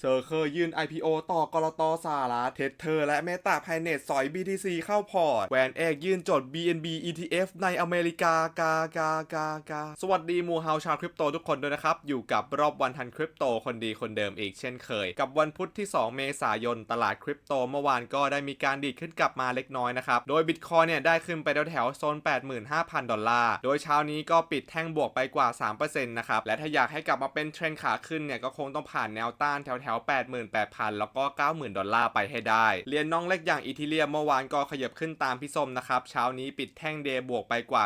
เซอร์เคอร์ยื่น IPO ต่อกรตสหรัฐเทเทอร์และเมตาไพเนตสอย BTC เข้าพอร์ต แวนเอกยื่นจด BNB ETF ในอเมริกากากากากาสวัสดีมูเฮาชาวคริปโตทุกคนด้วยนะครับ อยู่กับรอบวันทันคริปโตคนดีคนเดิมอีกเช่นเคย กับวันพุธที่ 2 เมษายน ตลาดคริปโตเมื่อวานก็ได้มีการดีดขึ้นกลับมาเล็กน้อยนะครับ โดยบิตคอยเนี่ยได้ขึ้นไปแถวโซน 85,000 ดอลลาร์ โดยเช้านี้ก็ปิดแท่งบวกไปกว่า 3%นะครับและถ้าอยากให้กลับมาเป็นเทรนขาขึ้นเนี่ยก็คงต้องผ่านแนวต้านแถวๆ88,000 แล้วก็ 90,000 ดอลลาร์ไปให้ได้เหรียญน้องเล็กอย่างอีทีเรียมเมื่อวานก็ขยับขึ้นตามพี่ส้มนะครับ เช้านี้ปิดแท่งเดย์บวกไปกว่า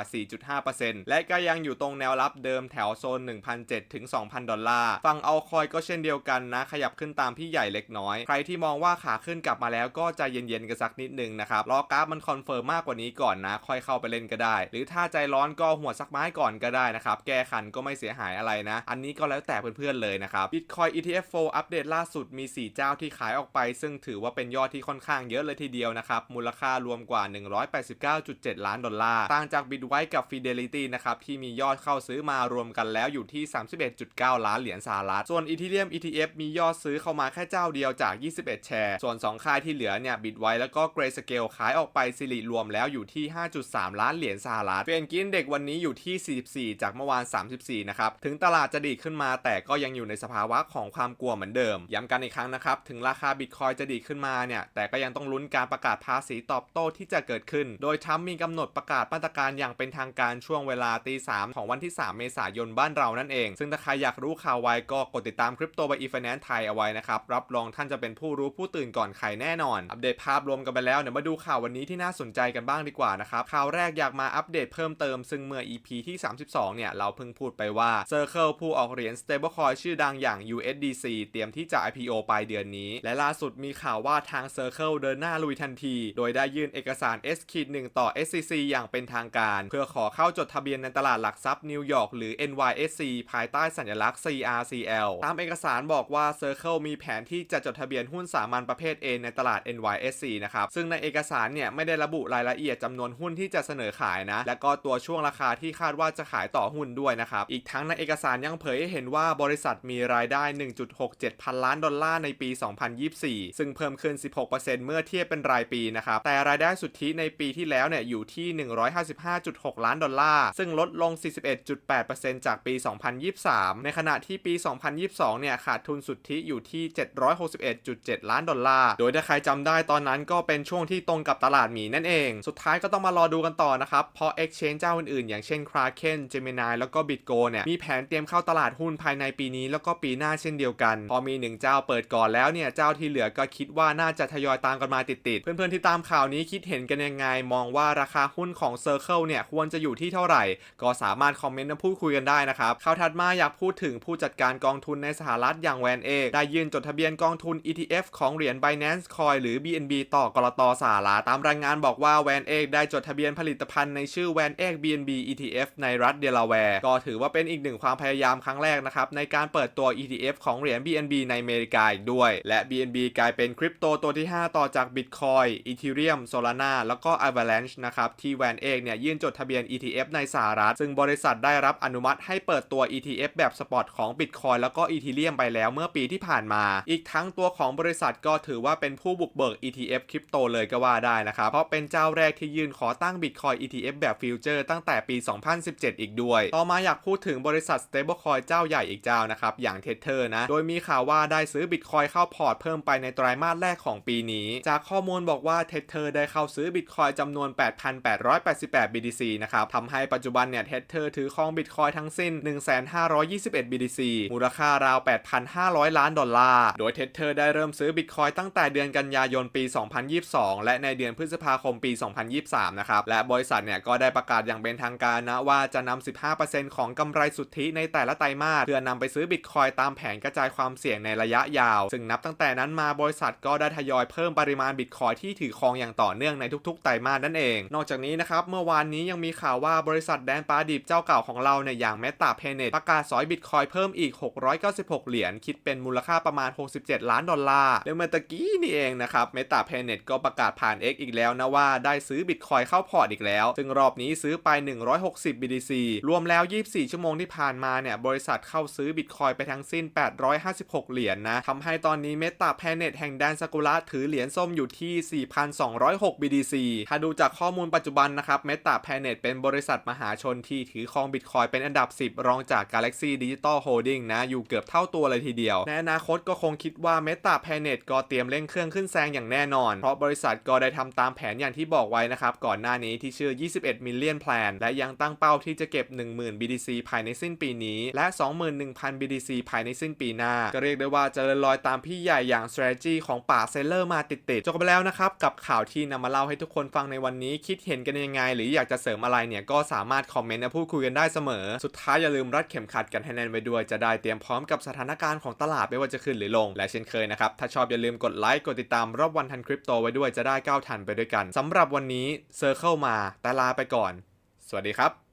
4.5%และก็ยังอยู่ตรงแนวรับเดิมแถวโซน 1,700 ถึง 2,000 ดอลลาร์ ฝั่งเอาคอยก็เช่นเดียวกันนะ ขยับขึ้นตามพี่ใหญ่เล็กน้อย ใครที่มองว่าขาขึ้นกลับมาแล้วก็ใจเย็นๆกันสักนิดนึงนะครับ รอกราฟมันคอนเฟิร์มมากกว่านี้ก่อนนะ ค่อยเข้าไปเล่นก็ได้ หรือถ้าใจร้อนก็หัวสักไม้ก่อนก็ได้นะครับ แก้ขันก็ไม่เสียหายอะไรนะ อันนี้ก็แล้วแต่เพื่อนๆเลยนะครับ Bitcoin ETF 4อัปเดตล่าสุดมี 4 เจ้าที่ขายออกไป ซึ่งถือว่าเป็นยอดที่ค่อนข้างเยอะเลยทีเดียวนะครับ มูลค่ารวมกว่า 189.7 ล้านดอลลาร์ ต่างจาก Bitwise กับ Fidelity นะครับ ที่มียอดเข้าซื้อมารวมกันแล้วอยู่ที่ 31.9 ล้านเหรียญสหรัฐ ส่วน Ethereum ETF มียอดซื้อเข้ามาแค่เจ้าเดียวจาก 21 แชร์ ส่วน 2 ค่ายที่เหลือเนี่ย Bitwise แล้วก็ Grayscale ขายออกไปสิริรวมแล้วอยู่ที่ 5.3 ล้านเหรียญสหรัฐเฟรนกินเด็กวันนี้อยู่ที่ 44 จากเมื่อวาน 34 นะครับ ถึงตลาดจะดีขึ้นมาแต่ก็ยังอยู่ในสภาวะของความกลัวเหมือนเดิมย้ำกันอีกครั้งนะครับ ถึงราคาบิตคอยจะดีขึ้นมาเนี่ย แต่ก็ยังต้องลุ้นการประกาศภาษีตอบโต้ที่จะเกิดขึ้น โดยทรัมป์มีกำหนดประกาศมาตรการอย่างเป็นทางการช่วงเวลาตีสามของวันที่ 3 เมษายนบ้านเรานั่นเอง ซึ่งถ้าใครอยากรู้ข่าวไวก็กดติดตามคริปโตบายอีฟแนนซ์ไทยเอาไว้นะครับ รับรองท่านจะเป็นผู้รู้ผู้ตื่นก่อนใครแน่นอน อัปเดตภาพรวมกันไปแล้วเดี๋ยวมาดูข่าววันนี้ที่น่าสนใจกันบ้างดีกว่านะครับ ข่าวแรกอยากมาอัปเดตเพิ่มเติม ซึ่งเมื่อ EP ที่ 32 เนี่ยเราเพิ่งพูดไปว่า Circle ผู้ออกเหรียญ stablecoin ชื่อดังอย่าง USDC เตรียมที่จะ IPO ปลายเดือนนี้ และล่าสุดมีข่าวว่าทาง Circle เดินหน้าลุยทันที โดยได้ยื่นเอกสาร S-1 ต่อ SCC อย่างเป็นทางการ เพื่อขอเข้าจดทะเบียนในตลาดหลักทรัพย์นิวยอร์กหรือ NYSE ภายใต้สัญลักษณ์ CRCL ตามเอกสารบอกว่า Circle มีแผนที่จะจดทะเบียนหุ้นสามัญประเภท A ในตลาด NYSE นะครับ ซึ่งในเอกสารเนี่ยไม่ได้ระบุรายละเอียดจำนวนหุ้นที่จะเสนอขายนะ และก็ตัวช่วงราคาที่คาดว่าจะขายต่อหุ้นด้วยนะครับ อีกทั้งในเอกสารยังเผยให้เห็นว่าบริษัทมีรายได้ 1.67 พันล้านดอลลาร์ในปี 2024 ซึ่งเพิ่มขึ้น 16%เมื่อเทียบเป็นรายปีนะครับ แต่รายได้สุทธิในปีที่แล้วเนี่ยอยู่ที่ 155.6 ล้านดอลลาร์ ซึ่งลดลง 41.8%จากปี 2023 ในขณะที่ปี 2022 เนี่ยขาดทุนสุทธิอยู่ที่ 761.7 ล้านดอลลาร์ โดยถ้าใครจำได้ตอนนั้นก็เป็นช่วงที่ตรงกับตลาดหมีนั่นเอง สุดท้ายก็ต้องมารอดูกันต่อนะครับ เพราะ Exchange เจ้าอื่นๆ อย่างเช่น Kraken Gemini แล้วก็ BitGo เนี่ยมีแผนเตรียมเข้าตลาดหุ้นภายในปีนี้แล้วก็ปีหน้าเช่นเดียวกัน พอมีงเจ้าเปิดก่อนแล้วเนี่ยเจ้าที่เหลือก็คิดว่าน่าจะทยอยตามกันมาติดๆ เพื่อนๆที่ตามข่าวนี้คิดเห็นกันยังไง มองว่าราคาหุ้นของ Circle เนี่ยควรจะอยู่ที่เท่าไหร่ ก็สามารถคอมเมนต์มาพูดคุยกันได้นะครับข่าวถัดมาอยากพูดถึงผู้จัดการกองทุนในสหรัฐอย่างแวนเอกได้ยื่นจดทะเบียนกองทุน ETF ของเหรียญ Binance Coin หรือ BNB ต่อกรตสหรัฐตามรายงานบอกว่าแวนเอกได้จดทะเบียนผลิตภัณฑ์ในชื่อแวนเอก BNB ETF ในรัฐเดลาแวร์ก็ถือว่าเป็นอีกหนึ่งความพยายามครั้งแรกนะครับในการเปิดตัว ETF ของเหรียญ BNB ในอเมริกาอีกด้วย และ BNB กลายเป็นคริปโตตัวที่ 5 ต่อจาก Bitcoin Ethereum Solana แล้วก็ Avalanche นะครับที่แวนเอกเนี่ยยื่นจดทะเบียน ETF ในสหรัฐ ซึ่งบริษัทได้รับอนุมัติให้เปิดตัว ETF แบบสปอตของ Bitcoin แล้วก็ Ethereum ไปแล้วเมื่อปีที่ผ่านมา อีกทั้งตัวของบริษัทก็ถือว่าเป็นผู้บุกเบิก ETF คริปโตเลยก็ว่าได้นะครับเพราะเป็นเจ้าแรกที่ยื่นขอตั้ง Bitcoin ETF แบบฟิวเจอร์ตั้งแต่ปี 2017 อีกด้วย ต่อมาอยากพูดถึงบริษัท Stablecoin เจ้าใหญ่อีกเจ้านะครับอย่าง Tether นะโดยมีข่าวว่าได้ซื้อ Bitcoin เข้าพอร์ตเพิ่มไปในไตรมาสแรกของปีนี้ จากข้อมูลบอกว่า Tether ได้เข้าซื้อ Bitcoin จำนวน 8,888 BTC นะครับทำให้ปัจจุบันเนี่ย Tether ถือครอง Bitcoin ทั้งสิ้น 1,521 BTC มูลค่าราว 8,500 ล้านดอลลาร์ โดย Tether ได้เริ่มซื้อ Bitcoin ตั้งแต่เดือนกันยายนปี 2022 และในเดือนพฤษภาคมปี 2023 นะครับ และบริษัทเนี่ยก็ได้ประกาศอย่างเป็นทางการนะว่าจะนำ15%ของกำไรสุทธิในแต่ละไตรมาสเพื่อนำไปซื้อ Bitcoin ตามแผนกระจายความเสี่ยงในระยะยาว ซึ่งนับตั้งแต่นั้นมาบริษัทก็ได้ทยอยเพิ่มปริมาณ Bitcoin ที่ถือครองอย่างต่อเนื่องในทุกๆไตรมาสนั่นเอง นอกจากนี้นะครับเมื่อวานนี้ยังมีข่าวว่าบริษัทแดนปลาดิบเจ้าเก่าของเราเนี่ยอย่าง Meta p a y n e t ประกาศสอย Bitcoin เพิ่มอีก 696 เหรียญคิดเป็นมูลค่าประมาณ 67 ล้านดอลลาร์เรื่องเมื่อตะกี้นี่เองนะครับ Meta p a y n e t ก็ประกาศผ่าน X อีกแล้วนะว่าได้ซื้อ Bitcoin เข้าพอร์ตอีกแล้ว ซึ่งรอบนี้ซื้อไป 160 BTC รวมแล้ว 24 ชั่วโมงที่ผ่านมาเนี่ยบริษัทเข้าซื้อ Bitcoin ไปทั้งสิ้น 856 เหรียญเหรียญนะทำให้ตอนนี้เมตาแพเน็ตแห่งแดนซากุระถือเหรียญส้มอยู่ที่ 4,206 BDC ถ้าดูจากข้อมูลปัจจุบันนะครับเมตาแพเน็ตเป็นบริษัทมหาชนที่ถือครองบิตคอยเป็นอันดับ 10 รองจาก Galaxy Digital Holding นะ อยู่เกือบเท่าตัวเลยทีเดียว ในอนาคตก็คงคิดว่า Meta Planet ก็เตรียมเร่งเครื่องขึ้นแซงอย่างแน่นอน เพราะบริษัทก็ได้ทำตามแผนอย่างที่บอกไว้นะครับ ก่อนหน้านี้ที่ชื่อ 21 Million Plan และยังตั้งเป้าที่จะเก็บ 10,000 BTC ภายในสิ้นปีนี้ และ 21,000 BTC ภายในสิ้นปีหน้า ก็เรียกได้ว่าเจริญรอยตามพี่ใหญ่อย่าง strategy ของป่าเซเลอร์มาติดๆจบไปแล้วนะครับ กับข่าวที่นำมาเล่าให้ทุกคนฟังในวันนี้คิดเห็นกันยังไง หรืออยากจะเสริมอะไรเนี่ยก็สามารถคอมเมนต์และพูดคุยกันได้เสมอ สุดท้ายอย่าลืมรัดเข็มขัดกันให้แน่นไว้ด้วยจะได้เตรียมพร้อมกับสถานการณ์ของตลาดไม่ว่าจะขึ้นหรือลง และเช่นเคยนะครับถ้าชอบอย่าลืมกดไลค์กดติดตามรอบวันทันคริปโตไว้ด้วยจะได้ก้าวทันไปด้วยกันสำหรับวันนี้เซอร์เคิลมาแต่ลาไปก่อน สวัสดีครับ